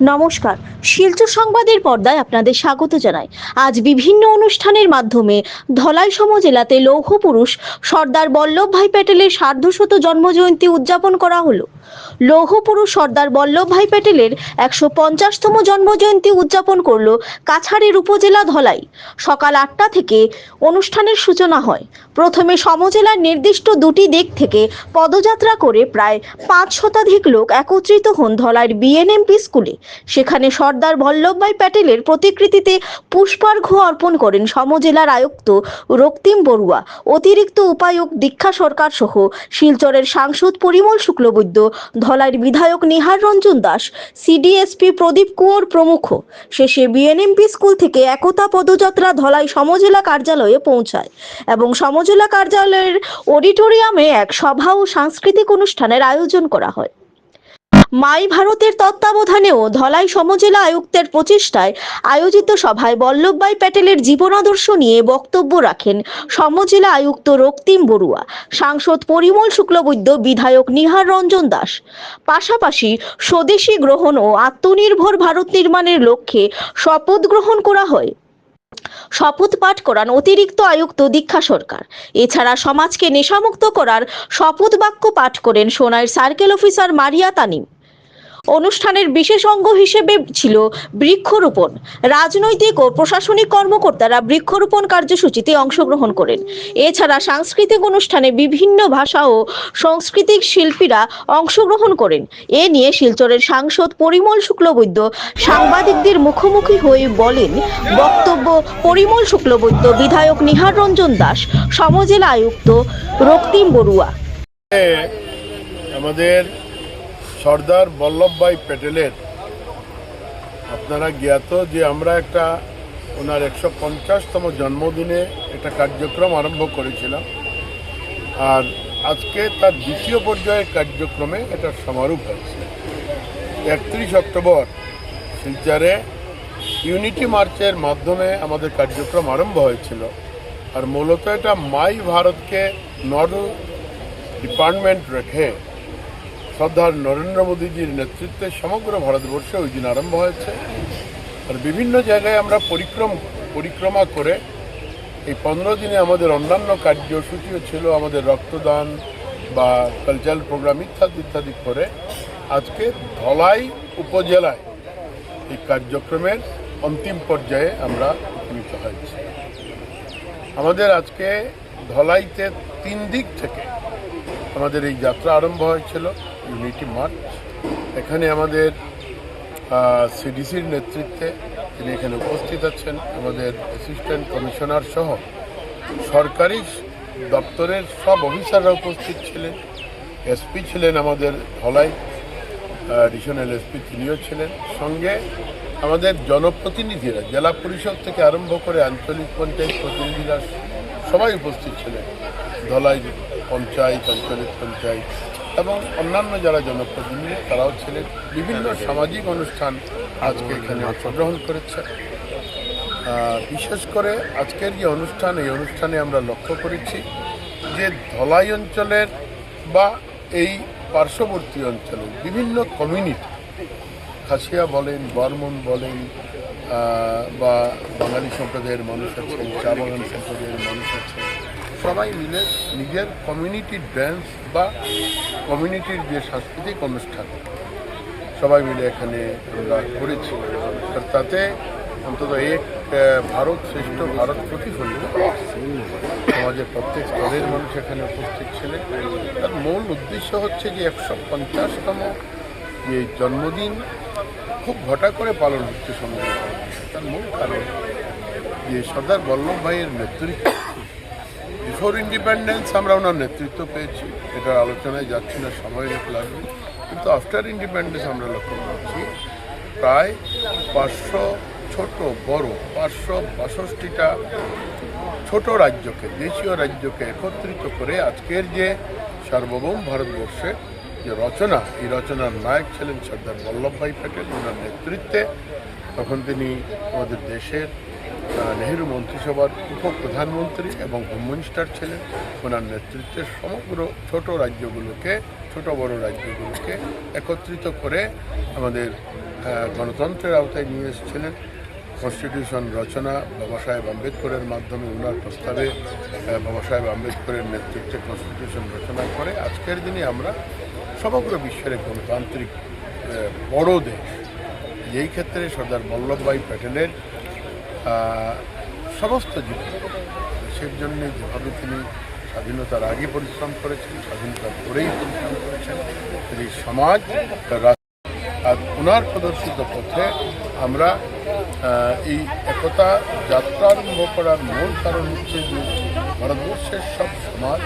নমস্কার। শিলচর সংবাদের পর্দায় আপনাদের স্বাগত জানাই। আজ বিভিন্ন অনুষ্ঠানের মাধ্যমে ধলাই সমজেলাতে লৌহ পুরুষ সর্দার বল্লভভাই প্যাটেলের সার্ধশত জন্মজয়ন্তী উদযাপন করা হলো। লৌহ পুরুষ সর্দার বল্লভভাই প্যাটেলের একশো পঞ্চাশতম জন্মজয়ন্তী উদযাপন করল কাছাড়ের উপজেলা ধলাই। সকাল আটটা থেকে অনুষ্ঠানের সূচনা হয়। প্রথমে সমজেলার নির্দিষ্ট দুটি দিক থেকে পদযাত্রা করে প্রায় পাঁচ শতাধিক লোক একত্রিত হন ধলাইয়ের বিএনএমপি স্কুলে। সেখানে সর্দার বল্লভভাই প্যাটেলের প্রতিকৃতিতে পুষ্পার্ঘ্য অর্পণ করেন সমজেলার আয়ুক্ত রক্তিম বড়ুয়া, অতিরিক্ত উপায়ুক্ত দীক্ষা সরকার সহ শিলচরের সাংসদ পরিমল শুক্লবৈদ্য ধলাইয়ের বিধায়ক নিহার রঞ্জন দাস, সিডিএসপি প্রদীপ কুঁয়র প্রমুখ। শেষে বিএনএমপি স্কুল থেকে একতা পদযাত্রা ধলাই সমজেলা কার্যালয়ে পৌঁছায় এবং সমজেলা কার্যালয়ের অডিটোরিয়ামে এক সভা ও সাংস্কৃতিক অনুষ্ঠানের আয়োজন করা হয়। মাই ভারতের তত্ত্বাবধানেও ধলাই সমজেলা আয়ুক্তের প্রচেষ্টায় আয়োজিত সভায় বল্লভভাই প্যাটেলের জীবনাদর্শ নিয়ে বক্তব্য রাখেন সমজেলা আয়ুক্ত রক্তিম বড়ুয়া, সাংসদ পরিমল শুক্লবৈদ্য, বিধায়ক নিহার রঞ্জন দাস। পাশাপাশি স্বদেশী গ্রহণ ও আত্মনির্ভর ভারত নির্মাণের লক্ষ্যে শপথ গ্রহণ করা হয়। শপথ পাঠ করান অতিরিক্ত আয়ুক্ত দীক্ষা সরকার। এছাড়া সমাজকে নেশামুক্ত করার শপথ বাক্য পাঠ করেন সোনাইয়ের সার্কেল অফিসার মারিয়া তানিম। অনুষ্ঠানের বিশেষ অঙ্গ হিসেবে ছিল বৃক্ষরোপণ। রাজনৈতিক ও প্রশাসনিক কর্মকর্তারা বৃক্ষরোপণ কার্যসূচিতে অংশগ্রহণ করেন। এছাড়া সাংস্কৃতিক অনুষ্ঠানে বিভিন্ন ভাষা ও সাংস্কৃতিক শিল্পীরা অংশগ্রহণ করেন। এ নিয়ে শিলচরের সাংসদ পরিমল শুক্লবৈদ্য সাংবাদিকদের মুখোমুখি হয়ে বলেন, বক্তব্য পরিমল শুক্লবৈদ্য, বিধায়ক নিহার রঞ্জন দাস, সমজেলা আয়ুক্ত রক্তিম বড়ুয়া। আমাদের সর্দার বল্লভভাই প্যাটেলের। আপনারা জ্ঞাত যে আমরা একটা ওনার একশো পঞ্চাশতম জন্মদিনে একটা কার্যক্রম আরম্ভ করেছিলাম। আর আজকে তার দ্বিতীয় পর্যায়ের কার্যক্রমে এটা সমারোপ হয়েছে। একত্রিশ অক্টোবর শিলচারে ইউনিটি মার্চের মাধ্যমে আমাদের কার্যক্রম আরম্ভ হয়েছিল। আর মূলত এটা মাই ভারতকে নডু ডিপার্টমেন্ট রেখে শ্রদ্ধার নরেন্দ্র মোদীজির নেতৃত্বে সমগ্র ভারতবর্ষে ওই দিন আরম্ভ হয়েছে। আর বিভিন্ন জায়গায় আমরা পরিক্রম, পরিক্রমা করে এই পনেরো দিনে আমাদের অন্যান্য কার্যসূচিও ছিল, আমাদের রক্তদান বা কালচারাল প্রোগ্রাম ইত্যাদি ইত্যাদি করে আজকে ধলাই উপজেলায় এই কার্যক্রমের অন্তিম পর্যায়ে আমরা উপনীত হয়েছি। আমাদের আজকে ধলাইতে তিন দিক থেকে আমাদের এই যাত্রা আরম্ভ হয়েছিল। ইউনিটি মার্চ এখানে আমাদের সিডিসির নেতৃত্বে তিনি এখানে উপস্থিত আছেন। আমাদের অ্যাসিস্ট্যান্ট কমিশনার সহ সরকারি দপ্তরের সব অফিসাররা উপস্থিত ছিলেন। এসপি ছিলেন আমাদের ধলাই অ্যাডিশনাল এসপি তিনিও ছিলেন। সঙ্গে আমাদের জনপ্রতিনিধিরা, জেলা পরিষদ থেকে আরম্ভ করে আঞ্চলিক পঞ্চায়েত প্রতিনিধিরা সবাই উপস্থিত ছিলেন। ধলাই পঞ্চায়েত, আঞ্চলিক পঞ্চায়েত এবং অন্যান্য যারা জনপ্রতিনিধি তারাও ছিলেন। বিভিন্ন সামাজিক অনুষ্ঠান আজকে এখানে অংশগ্রহণ করেছে। বিশেষ করে আজকের যে অনুষ্ঠান এই অনুষ্ঠানে আমরা লক্ষ্য করেছি যে ধলাই অঞ্চলের বা এই পার্শ্ববর্তী অঞ্চলের বিভিন্ন কমিউনিটি খাসিয়া বলেন বর্মন বলেন বা বাঙালি সম্প্রদায়ের মানুষ আছেন চা বাগান সম্প্রদায়ের মানুষ আছেন সবাই মিলে নিজের কমিউনিটির ড্যান্স বা কমিউনিটির যে সাংস্কৃতিক অনুষ্ঠান, সবাই মিলে এখানে আমরা করেছি। তাতে অন্তত এক ভারত শ্রেষ্ঠ ভারত প্রতিফলিত। সমাজের প্রত্যেক স্তরের মানুষ এখানে উপস্থিত ছিলেন তার মূল উদ্দেশ্য হচ্ছে যে একশো পঞ্চাশতম যে জন্মদিন খুব ঘটা করে পালন হচ্ছে সমাজে তার মূল কারণ যে সর্দার বল্লভভাইয়ের নেতৃত্ব বিফোর ইন্ডিপেন্ডেন্স আমরা ওনার নেতৃত্ব পেয়েছি। এটার আলোচনায় যাচ্ছি না, সময় লাগবে। কিন্তু আফটার ইন্ডিপেন্ডেন্স আমরা লক্ষ্য করছি, প্রায় পাঁচশো ছোট, বড়, পাঁচশো বাষট্টিটা ছোট রাজ্যকে, দেশীয় রাজ্যকে একত্রিত করে আজকের যে সার্বভৌম ভারতবর্ষের যে রচনা, এই রচনার নায়ক ছিলেন সর্দার বল্লভভাই প্যাটেল। ওনার নেতৃত্বে তখন তিনি আমাদের দেশের নেহেরু মন্ত্রিসভার উপপ্রধানমন্ত্রী এবং হোম মিনিস্টার ছিলেন। ওনার নেতৃত্বে সমগ্র ছোট রাজ্যগুলোকে, ছোট বড় রাজ্যগুলোকে একত্রিত করে আমাদের গণতন্ত্রের আওতায় নিয়ে এসেছিলেন। কনস্টিটিউশন রচনা বাবা সাহেব আম্বেদকরের মাধ্যমে ওনার প্রস্তাবে বাবা সাহেব আম্বেদকরের নেতৃত্বে কনস্টিটিউশন রচনা করে আজকের দিনে আমরা সমগ্র বিশ্বের গণতান্ত্রিক বড় দেশ। এই ক্ষেত্রে সর্দার বল্লভভাই প্যাটেলের সমস্ত জীবন। দেশের জন্য যেভাবে তিনি স্বাধীনতার আগে পরিশ্রম করেছেন, স্বাধীনতার পরেই পরিশ্রম করেছেন, তিনি সমাজ আর ওনার প্রদর্শিত পথে আমরা এই একতা যাত্রা আরম্ভ করার মূল কারণ হচ্ছে যে ভারতবর্ষের সব সমাজ,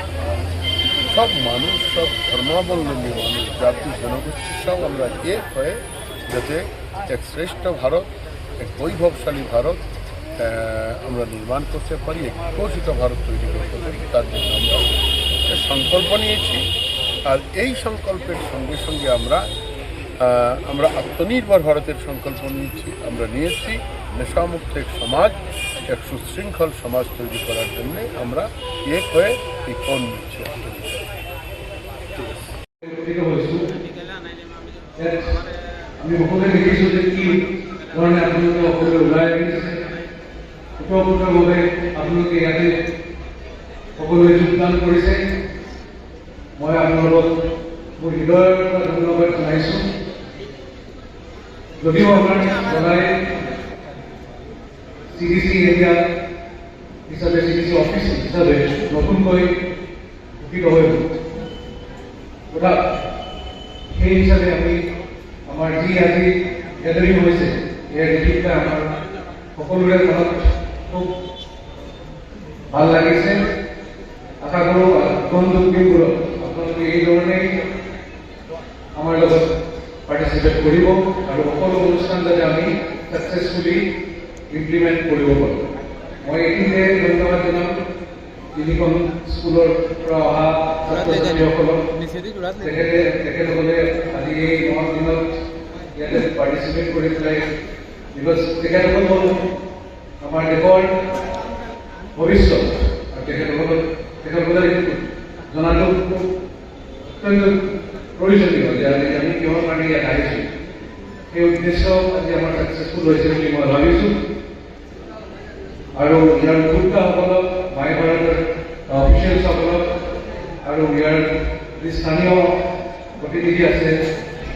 সব মানুষ, সব ধর্মাবলম্বী মানুষ, জাতি, জনগোষ্ঠী সব আমরা এক হয়ে যাতে এক শ্রেষ্ঠ ভারত, এক বৈভবশালী ভারত আমরা নির্মাণ করতে পারি বিকশিত ভারত তৈরি করতে পারি তার জন্য আমরা সংকল্প নিয়েছি আর এই সংকল্পের সঙ্গে সঙ্গে আমরা আমরা আত্মনির্ভর ভারতের সংকল্প নিয়েছি আমরা নিয়েছি নেশামুক্ত এক সমাজ এক সুশৃঙ্খল সমাজ তৈরি করার জন্য আমরা এক হয়ে এই ফোন নিচ্ছি আমি সকলোৱে দেখিছোঁ যে কি ধৰণে আপোনালোকে সকলোৱে ওলাই আহিছে ওতঃপ্ৰোতভাৱে আপোনালোকে ইয়াতে সকলোৱে যোগদান কৰিছে। মই আপোনালোকক মোৰ হৃদয়ৰ পৰা ধন্যবাদ জনাইছোঁ। যদিও আমাৰ জনাই চি ডি চি এৰিয়া হিচাপে চি ডি চি অফিচ হিচাপে নতুনকৈ গঠিত হৈ তথা সেই হিচাপে আমি আমাৰ যি আজি গেদাৰিং হৈছে দেখি পেলাই আমাৰ সকলোৰে মনত খুব ভালো লাগিছে। আশা আগন্তুক দিনবোৰত আপোনালোকে এই ধৰণেই আমাৰ লগত পাৰ্টিচিপেট কৰিব আৰু সকলো অনুষ্ঠান যাতে আমি ছাকচেছফুলি ইমপ্লিমেণ্ট কৰিব পাৰোঁ। মই এইখিনিতে ধন্যবাদ জনাম তিনিখন স্কুলৰ পৰা অহা ছাত্ৰ ছাত্ৰীসকলক তেখেতে, তেখেতসকলে আজি এই ন দিনত ইয়াতে পাৰ্টিচিপেট কৰি পেলাই বিকজ তেখেতসকল আমাৰ দেশৰ ভৱিষ্যত আৰু তেখেতসকলক তেখেতসকলে জনাটো অত্যন্ত প্ৰয়োজনীয় যে আজি আমি কিহৰ কাৰণে ইয়াত আহিছোঁ সেই উদ্দেশ্য আজি আমাৰ ছাকচেছফুল হৈছে বুলি মই ভাবিছোঁ আৰু ইয়াৰ উদ্যোক্তাসকলক মাই ভাৰতৰ অফিচিয়েলছসকলক আৰু ইয়াৰ যি স্থানীয় প্ৰতিনিধি আছে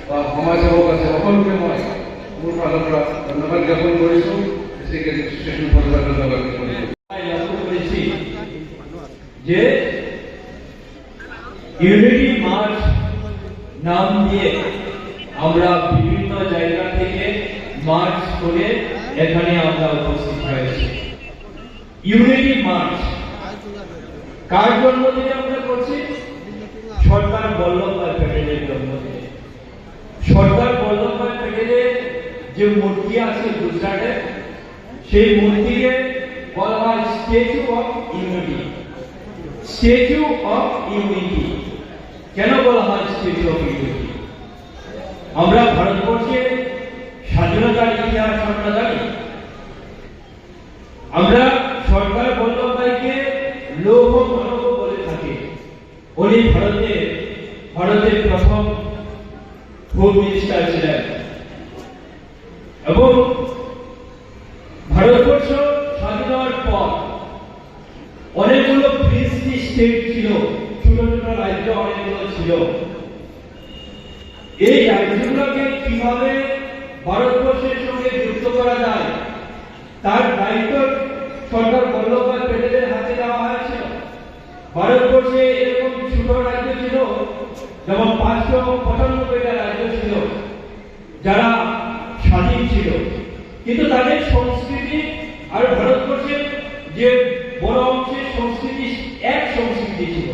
বা সমাজসেৱক আছে সকলোকে মই মোৰ ফালৰ পৰা ধন্যবাদ জ্ঞাপন কৰিছোঁ ধন্যবাদ জ্ঞাপন কৰিছোঁ লক্ষ্য করেছি যে ইউনিটি মার্চ নাম দিয়ে আমরা বিভিন্ন জায়গা থেকে মার্চ করে এখানে আমরা উপস্থিত হয়েছি। ইউনিটি মার্চ কার জন্মদিনে আমরা করছি? সর্দার বল্লভভাই প্যাটেলের জন্মদিনে। সর্দার বল্লভভাই প্যাটেলের যে মূর্তি আছে গুজরাটে সেই মূর্তিকে বলা হয় statue of unity statue of unity কেন বলা হয় স্ট্যাচু অফ ইউনিটি আমরা ভারতবর্ষে স্বাধীনতার ইতিহাস আমরা জানি। আমরা সরকার বল্লভভাইকে লৌহ মানব বলে থাকি। উনি ভারতে, ভারতের প্রথম হোম মিনিস্টার ছিলেন। এবং ভারতবর্ষ স্বাধীন হওয়ার পর অনেকগুলো ফ্রি স্টেট ছিল ছোট ছোট রাজ্য অনেকগুলো ছিল। এই রাজ্যগুলোকে কীভাবে ভারতবর্ষের সঙ্গে যুক্ত করা যায়, তার দায়িত্ব সরকার বল্লভভাই প্যাটেলের হাতে দেওয়া হয়েছিল ভারতবর্ষে এরকম ছোট রাজ্য ছিল, যেমন পাঁচশো পঁচানব্বইটা রাজ্য ছিল, যারা স্বাধীন ছিল। কিন্তু তাদের সংস্কৃতি আর ভারতবর্ষের যে বড় অংশের সংস্কৃতি, এক সংস্কৃতি ছিল।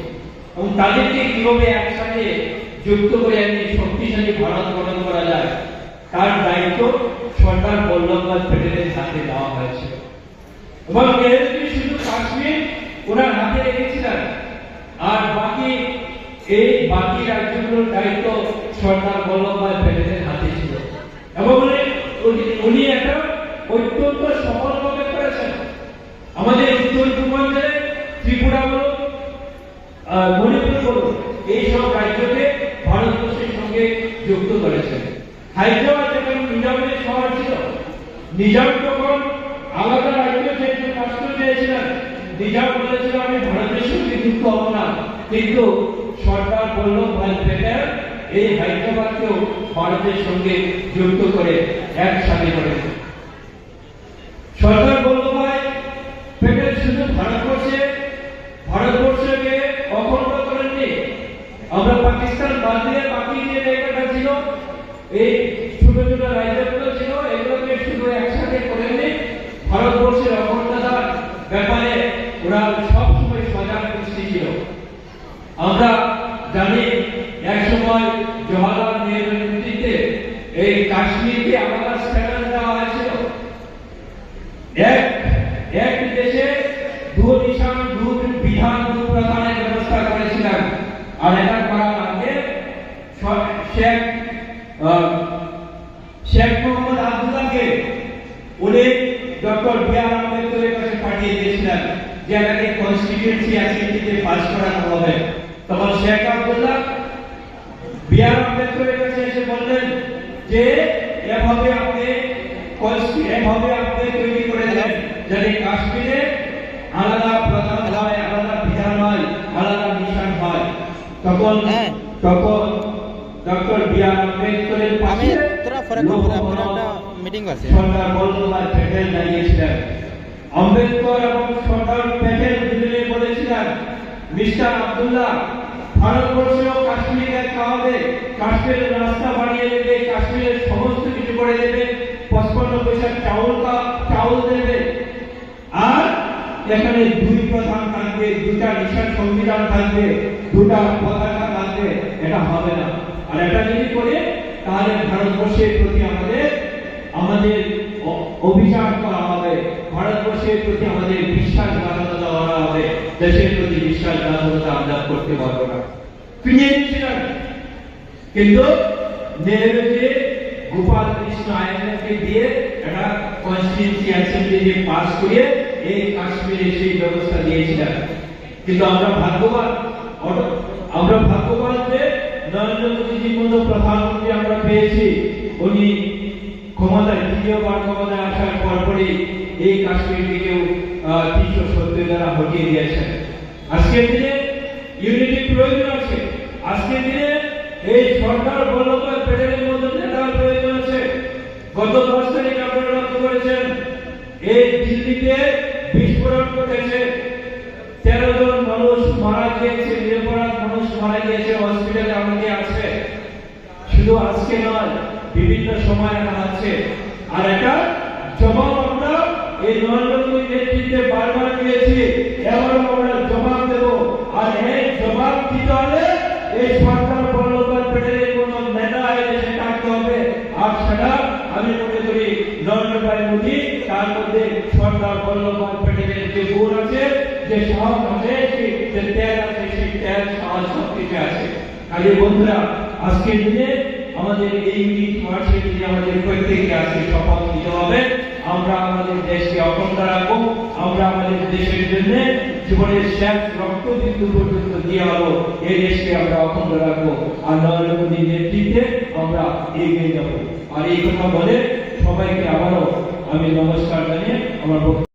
এবং তাদেরকে কীভাবে একসাথে যুক্ত করে একটি শক্তিশালী ভারত গঠন করা যায়, তার দায়িত্ব সরকার বল্লভভাই প্যাটেলের হাতে দেওয়া হয়েছিল এবং নেহেরুজি শুধু কাশ্মীর ওনার হাতে রেখেছিলেন, আর বাকি এই বাকি রাজ্যগুলোর দায়িত্ব সরকার বল্লভভাই প্যাটেলের হাতে ছিল। এবং উনি- উনি- একটা অত্যন্ত সফলভাবে করেছেন। আমাদের উত্তর পূর্বাঞ্চলে ত্রিপুরা বলুন মণিপুর বলুন এইসব রাজ্যকে ভারতবর্ষের সঙ্গে যুক্ত করেছেন। হায়দ্রাবাদ এবং নিজামের শহর ছিল, নিজাম যখন আলাদা রাজ্য চেয়েছিল রাষ্ট্র চেয়েছিলেন, নিজাম বলেছিল, আমি ভারতের সঙ্গে যুক্ত হব না। কিন্তু সরকার বলল ভাই এই হায়দ্রাবাদকেও ভারতের সঙ্গে যুক্ত করে একসাথে করেছে সরকার বল্লভভাই প্যাটেল শুধু ভারতবর্ষে ভারতবর্ষকে অখণ্ড করেননি আমরা পাকিস্তান বাদ দিয়ে বাকি যে জায়গাটা ছিল এই ছোট ছোট রাজ্যগুলো ছিল এগুলোকে শুধু একসাথে করেননি ভারতবর্ষের অখণ্ডতার ব্যাপারে ওরা সবসময় সজাগ দৃষ্টি ছিল আমরা জানি এক সময় জওয়াহরলাল নেহরুর নেতৃত্বে এই কাশ্মীরকে আলাদা স্ট্যাটাস দেওয়া হয়েছিল এক এক দেশে দু নিশান বিধান, দু ব্যবস্থা করেছিলেন আর এটা করার আগে শেখ শেখ মোহাম্মদ আব্দুল্লাহকে উনি ডক্টর বি আর আম্বেদকরের কাছে পাঠিয়ে দিয়েছিলেন যে এটাকে কনস্টিটিউয়েন্সি অ্যাসেম্বলিতে পাস করানো হবে। তখন শেখ আব্দুল্লাহ বি আর আম্বেদকরের কাছে এসে বললেন যে, এভাবে আপনি কনস্টি- এভাবে আপনি তৈরি করে দেন যাতে কাশ্মীরে আলাদা প্রধান হয় আলাদা বিধান হয় আলাদা নিশান হয়। তখন হ্যাঁ। তখন ডক্টর বি আর আম্বেদকরের পাশে মিটিং আছে। সর্দার বল্লভভাই প্যাটেল আম্বেদকর এবং সর্দার প্যাটেল দুজনে বলেছিলেন মিস্টার আব্দুল্লাহ ভারতবর্ষ কাশ্মীরে খাওয়াবে কাশ্মীরের রাস্তা বানিয়ে দেবে কাশ্মীরের সমস্ত কিছু করে দেবে। পঁচপন্ন পয়সা চাউল কা- চাউল দেবে। আর এখানে দুই প্রধান থাকবে, দুটা নিশান সংবিধান থাকবে, দুটা পতাকা থাকবে, এটা হবে না। আর এটা যদি করে, তাহলে ভারতবর্ষের প্রতি আমাদের আমাদের অভিযান করা হবে। ভারতবর্ষের প্রতি আমাদের বিশ্বাসঘাতকতা করা হবে। দেশের প্রতি বিশ্বাসঘাতকতা আমরা করতে পারব না। ফিরিয়ে কিন্তু নেহরুজি গোপাল কৃষ্ণ আয়ানকে দিয়ে একটা কনস্টিটিউন্সি অ্যাসেম্বলিতে পাস করে এই কাশ্মীরে সেই ব্যবস্থা দিয়েছিলেন কিন্তু আমরা ভাগ্যবান আমরা ভাগ্যবান যে নরেন্দ্র মোদীজির মতো প্রধানমন্ত্রী আমরা পেয়েছি। উনি ক্ষমতায়, দ্বিতীয়বার ক্ষমতায় আসার পরপরই এই কাশ্মীরকেও তিনশো সত্তর দ্বারা হটিয়ে দিয়েছেন। আজকের দিনে ইউনিটি প্রয়োজন আছে। আজকের দিনে এই সরকার বল্লভভাই প্যাটেলের মতো নেতার প্রয়োজন আছে। গত দশ তারিখ আপনারা লক্ষ্য করেছেন, এই দিল্লিতে বিস্ফোরণ ঘটেছে। তেরো জন মানুষ মারা গিয়েছে, নিরপরাধ মানুষ মারা গিয়েছে হসপিটালে অনেকে আছে। শুধু আজকে নয়, বিভিন্ন সময় এটা আছে। আর এটা জবাব আমরা এই নরেন্দ্র সেই ত্যাগ সব আছে। কাজে বন্ধুরা, আজকের দিনে আমাদের এই ইউনিট মার্চের দিনে আমাদের প্রত্যেককে আজকে শপথ নিতে হবে আমরা আমাদের দেশকে অখণ্ড রাখব। আমরা আমাদের দেশের জন্য জীবনের শেষ রক্ত বিন্দু পর্যন্ত দিয়ে হলো এই দেশকে আমরা অখণ্ড রাখব। আর নরেন্দ্র মোদীর নেতৃত্বে আমরা এগিয়ে যাব। আর এই কথা বলে সবাইকে আবারও আমি নমস্কার জানিয়ে আমার